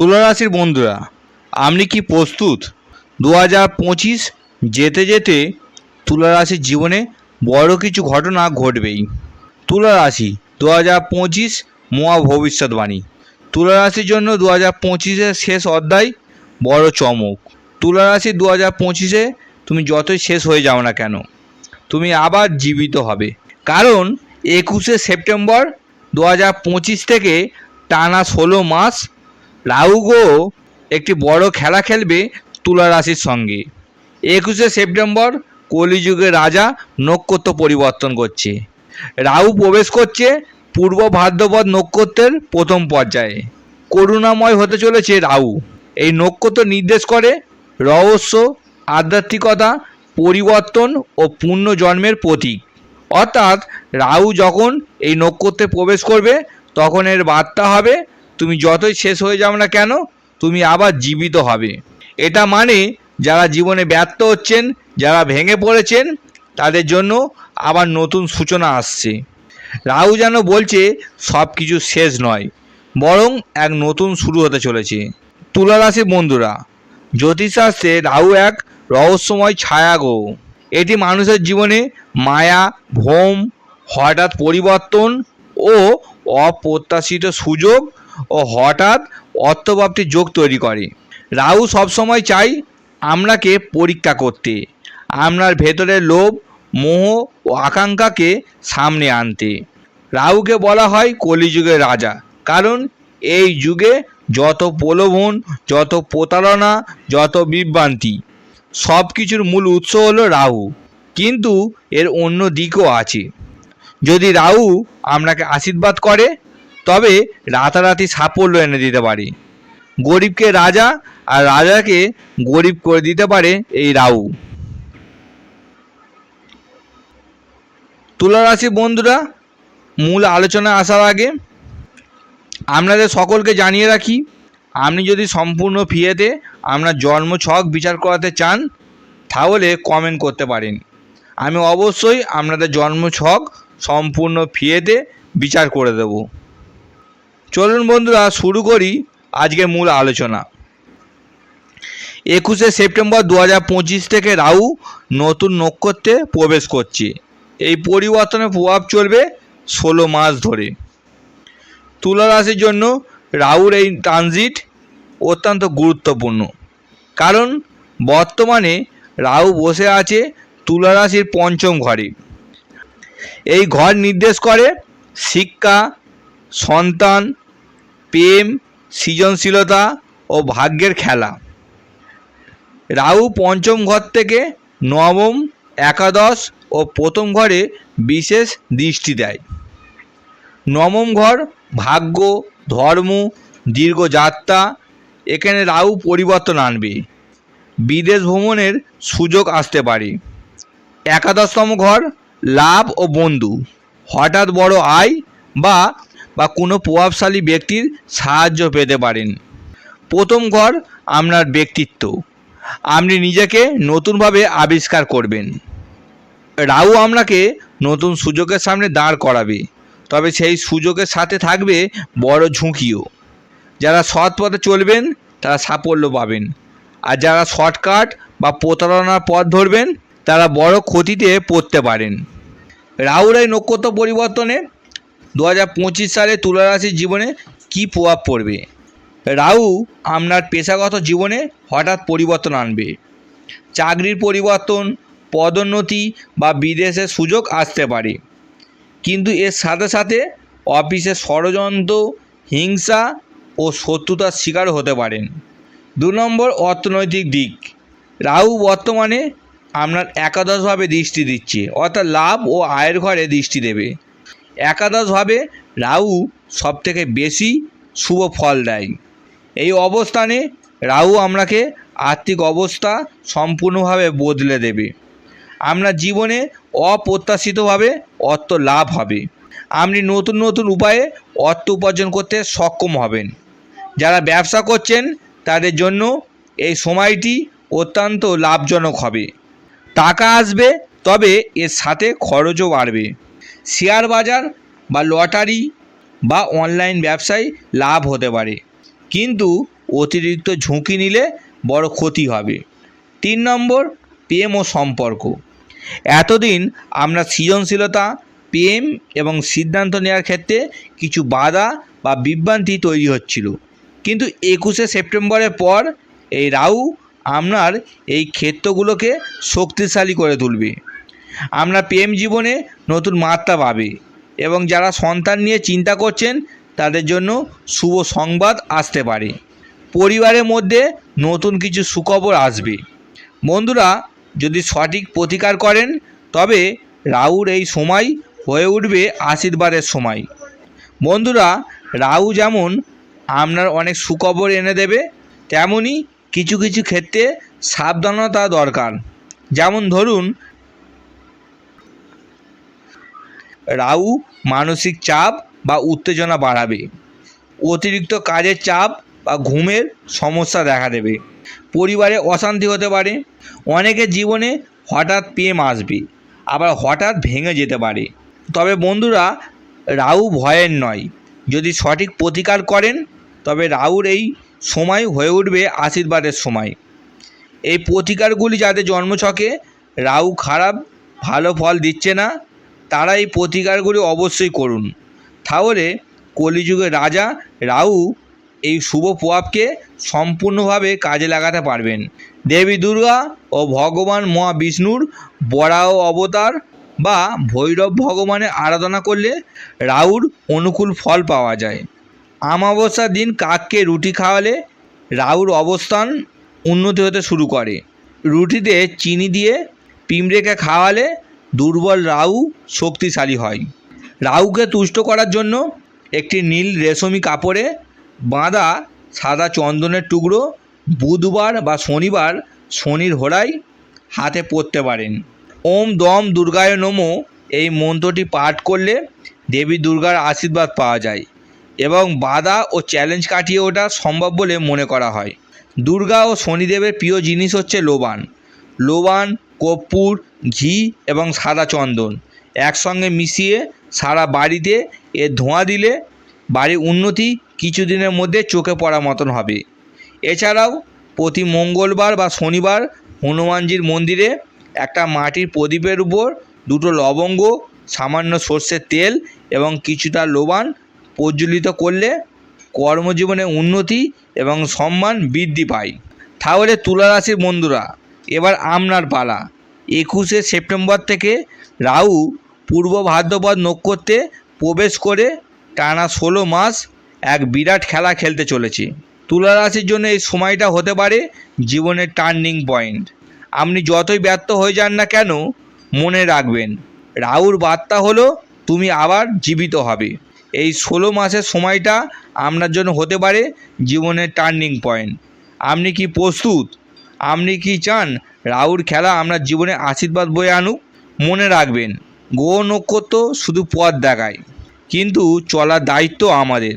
তুলা রাশির বন্ধুরা, আপনি কি প্রস্তুত? দু হাজার পঁচিশ যেতে যেতে তুলা রাশির জীবনে বড় কিছু ঘটনা ঘটবেই। তুলা রাশি দু হাজার পঁচিশ মহা ভবিষ্যৎবাণী। তুলা রাশির জন্য দু হাজার পঁচিশের শেষ অধ্যায় বড় চমক। তুলা রাশি দু হাজার পঁচিশে তুমি যতই শেষ হয়ে যাও না কেন, তুমি আবার জীবিত হবে। কারণ একুশে সেপ্টেম্বর দু হাজার পঁচিশ থেকে টানা ষোলো মাস রাহুগো একটি বড় খেলা খেলবে তুলা রাশির সঙ্গে। একুশে সেপ্টেম্বর কলিযুগের রাজা নক্ষত্র পরিবর্তন করছে। রাহু প্রবেশ করছে পূর্ব ভাদ্রপদ নক্ষত্রের প্রথম পর্যায়ে। করুণাময় হতে চলেছে রাহু। এই নক্ষত্র নির্দেশ করে রহস্য, আধ্যাত্মিকতা, পরিবর্তন ও পূর্ণ পুণ্যজন্মের প্রতীক। অর্থাৎ রাহু যখন এই নক্ষত্রে প্রবেশ করবে, তখন এর বার্তা হবে তুমি যতই শেষ হয়ে যাও না কেন, তুমি আবার জীবিত হবে। এটা মানে যারা জীবনে ব্যর্থ হচ্ছেন, যারা ভেঙে পড়েছেন, তাদের জন্য আবার নতুন সূচনা আসছে। রাহু যেন বলছে সব কিছু শেষ নয়, বরং এক নতুন শুরু হতে চলেছে। তুলা রাশির বন্ধুরা, জ্যোতিষশাস্ত্রে রাহু এক রহস্যময় ছায়াগ্রহ এটি মানুষের জীবনে মায়া, ভ্রম, হঠাৎ পরিবর্তন ও অপ্রত্যাশিত সুযোগ ও হঠাৎ অর্থপ্রাপ্তির যোগ তৈরি করে। রাহু সবসময় চাই আমরাকে পরীক্ষা করতে আপনার ভেতরের লোভ, মোহ ও আকাঙ্ক্ষাকে সামনে আনতে। রাহুকে বলা হয় কলিযুগের রাজা, কারণ এই যুগে যত প্রলোভন, যত প্রতারণা, যত বিভ্রান্তি সব কিছুর মূল উৎস হলো রাহু, কিন্তু এর অন্য দিকও আছে। যদি রাহু আপনাকে আশীর্বাদ করে তবে রাতারাতি সাফল্য এনে দিতে পারে। গরিবকে রাজা আর রাজাকে গরিব করে দিতে পারে এই রাহু। তুলা রাশির বন্ধুরা, মূল আলোচনা আসার আগে আপনাদের সকলকে জানিয়ে রাখি, আপনি যদি সম্পূর্ণ ফিয়েতে আপনার জন্ম ছক বিচার করাতে চান, তাহলে কমেন্ট করতে পারেন। আমি অবশ্যই আপনাদের জন্ম ছক সম্পূর্ণ ফিয়েতে বিচার করে দেব। চলুন বন্ধুরা, শুরু করি আজকের মূল আলোচনা। একুশে সেপ্টেম্বর দু হাজার পঁচিশ থেকে রাহু নতুন নক্ষত্রে প্রবেশ করছে। এই পরিবর্তনের প্রভাব চলবে ষোলো মাস ধরে। তুলা রাশির জন্য রাহুর এই ট্রানজিট অত্যন্ত গুরুত্বপূর্ণ। কারণ বর্তমানে রাহু বসে আছে তুলা রাশির পঞ্চম ঘরে। এই ঘর নির্দেশ করে শিক্ষা সন্তান, প্রেম, সৃজনশীলতা ও ভাগ্যের খেলা। রাহু পঞ্চম ঘর থেকে নবম, একাদশ ও প্রথম ঘরে বিশেষ দৃষ্টি দেয়। নবম ঘর ভাগ্য, ধর্ম দীর্ঘ যাত্রা এখানে রাহু পরিবর্তন আনবে। বিদেশ ভ্রমণের সুযোগ আসতে পারে। একাদশতম ঘর লাভ ও বন্ধু। হঠাৎ বড় আয় বা বা কোনো প্রভাবশালী ব্যক্তির সাহায্য পেতে পারেন। প্রথম ঘর আপনার ব্যক্তিত্ব। আপনি নিজেকে নতুনভাবে আবিষ্কার করবেন। রাহু আপনাকে নতুন সুযোগের সামনে দাঁড় করাবে, তবে সেই সুযোগের সাথে থাকবে বড় ঝুঁকিও। যারা সৎ পথে চলবেন, তারা সাফল্য পাবেন। আর যারা শর্টকাট বা প্রতারণার পথ ধরবেন, তারা বড় ক্ষতিতে পড়তে পারেন। রাহুর এই নক্ষত্র পরিবর্তনে দু হাজার পঁচিশ সালে তুলা রাশির জীবনে কী প্রভাব পড়বে? রাহু আপনার পেশাগত জীবনে হঠাৎ পরিবর্তন আনবে। চাকরির পরিবর্তন, পদোন্নতি বা বিদেশের সুযোগ আসতে পারে। কিন্তু এর সাথে সাথে অফিসে ষড়যন্ত্র, হিংসা ও শত্রুতার শিকার হতে পারেন। দু নম্বর অর্থনৈতিক দিক। রাহু বর্তমানে আপনার একাদশভাবে দৃষ্টি দিচ্ছে, অর্থাৎ লাভ ও আয়ের ঘরে দৃষ্টি দেবে। একাদশভাবে রাহু সবথেকে বেশি শুভ ফল দেয়। এই অবস্থানে রাহু আপনাকে আর্থিক অবস্থা সম্পূর্ণভাবে বদলে দেবে। আপনার জীবনে অপ্রত্যাশিতভাবে অর্থ লাভ হবে। আপনি নতুন নতুন উপায়ে অর্থ উপার্জন করতে সক্ষম হবেন। যারা ব্যবসা করছেন, তাদের জন্য এই সময়টি অত্যন্ত লাভজনক হবে। টাকা আসবে, তবে এর সাথে খরচও বাড়বে। শেয়ার বাজার বা লটারি বা অনলাইন ব্যবসায় লাভ হতে পারে। কিন্তু অতিরিক্ত ঝুঁকি নিলে বড় ক্ষতি হবে। তিন নম্বর, প্রেম ও সম্পর্ক। এতদিন আমরা সৃজনশীলতা, প্রেম এবং সিদ্ধান্ত নেওয়ার ক্ষেত্রে কিছু বাধা বা বিভ্রান্তি তৈরি হচ্ছিল। কিন্তু একুশে সেপ্টেম্বরের পর এই রাহু আপনার এই ক্ষেত্রগুলোকে শক্তিশালী করে তুলবে। আমরা প্রেম জীবনে নতুন মাত্রা পাবে এবং যারা সন্তান নিয়ে চিন্তা করছেন, তাদের জন্য শুভ সংবাদ আসতে পারে। পরিবারের মধ্যে নতুন কিছু সুখবর আসবে। বন্ধুরা, যদি সঠিক প্রতিকার করেন, তবে রাহুর এই সময় হয়ে উঠবে আশীর্বাদের সময়। বন্ধুরা, রাহু যেমন আপনার অনেক সুখবর এনে দেবে তেমনই কিছু কিছু ক্ষেত্রে সাবধানতা দরকার। যেমন ধরুন রাহু মানসিক চাপ বা উত্তেজনা বাড়াবে। অতিরিক্ত কাজের চাপ বা ঘুমের সমস্যা দেখা দেবে। পরিবারে অশান্তি হতে পারে। অনেকের জীবনে হঠাৎ প্রেম আসবে, আবার হঠাৎ ভেঙে যেতে পারে। তবে বন্ধুরা রাউ ভয়ের নয়। যদি সঠিক প্রতিকার করেন, তবে রাউর এই সময় হয়ে উঠবে আশীর্বাদের সময়। এই প্রতিকারগুলি যাদের জন্মছকে রাউ খারাপ, ভালো ফল দিচ্ছে না তারা এই প্রতিকারগুলি অবশ্যই করুন। তাহলে কলিযুগের রাজা রাহু এই শুভ প্রভাবকে সম্পূর্ণভাবে কাজে লাগাতে পারবেন। দেবী দুর্গা ও ভগবান মহাবিষ্ণুর বরাহ অবতার বা ভৈরব ভগবানের আরাধনা করলে রাহুর অনুকূল ফল পাওয়া যায়। আমাবস্যার দিন কাককে রুটি খাওয়ালে রাহুর অবস্থান উন্নতি হতে শুরু করে। রুটিতে চিনি দিয়ে পিঁমড়েকে খাওয়ালে দুর্বল রাহু শক্তিশালী হয়। রাহুকে তুষ্ট করার জন্য একটি নীল রেশমি কাপড়ে বাঁধা সাদা চন্দনের টুকরো বুধবার বা শনিবার শনির হোড়ায় হাতে পরতে পারেন। ওম দম দুর্গায় নমো এই মন্ত্রটি পাঠ করলে দেবী দুর্গার আশীর্বাদ পাওয়া যায় এবং বাধা ও চ্যালেঞ্জ কাটিয়ে ওঠা সম্ভব বলে মনে করা হয়। দুর্গা ও শনিদেবের প্রিয় জিনিস হচ্ছে লোবান। লোবান কর্পূর, ঘি এবং সাদা চন্দন। একসঙ্গে মিশিয়ে সারা বাড়িতে এর ধোঁয়া দিলে বাড়ির উন্নতি কিছুদিনের মধ্যে চোখে পড়ার মতন হবে। এছাড়াও প্রতি মঙ্গলবার বা শনিবার হনুমানজির মন্দিরে একটা মাটির প্রদীপের উপর দুটো লবঙ্গ, সামান্য সর্ষের তেল এবং কিছুটা লোবান প্রজ্বলিত করলে কর্মজীবনে উন্নতি এবং সম্মান বৃদ্ধি পায়। তাহলে তুলা রাশির বন্ধুরা এবার আপনার পালা। একুশে সেপ্টেম্বর থেকে রাহু পূর্ব ভাদ্রপদ নক্ষত্রে প্রবেশ করে টানা ষোলো মাস এক বিরাট খেলা খেলতে চলেছে। তুলা রাশির জন্য এই সময়টা হতে পারে জীবনের টার্নিং পয়েন্ট আপনি যতই ব্যর্থ হয়ে যান না কেন, মনে রাখবেন রাহুর বার্তা হলো তুমি আবার জীবিত হবে। এই ষোলো মাসের সময়টা আপনার জন্য হতে পারে জীবনের টার্নিং পয়েন্ট আপনি কি প্রস্তুত? আপনি কি চান? রাহুর খেলা আপনার জীবনে আশীর্বাদ বয়ে আনুক? মনে রাখবেন গ্রহ নক্ষত্র শুধু পথ দেখায়, কিন্তু চলার দায়িত্ব আমাদের।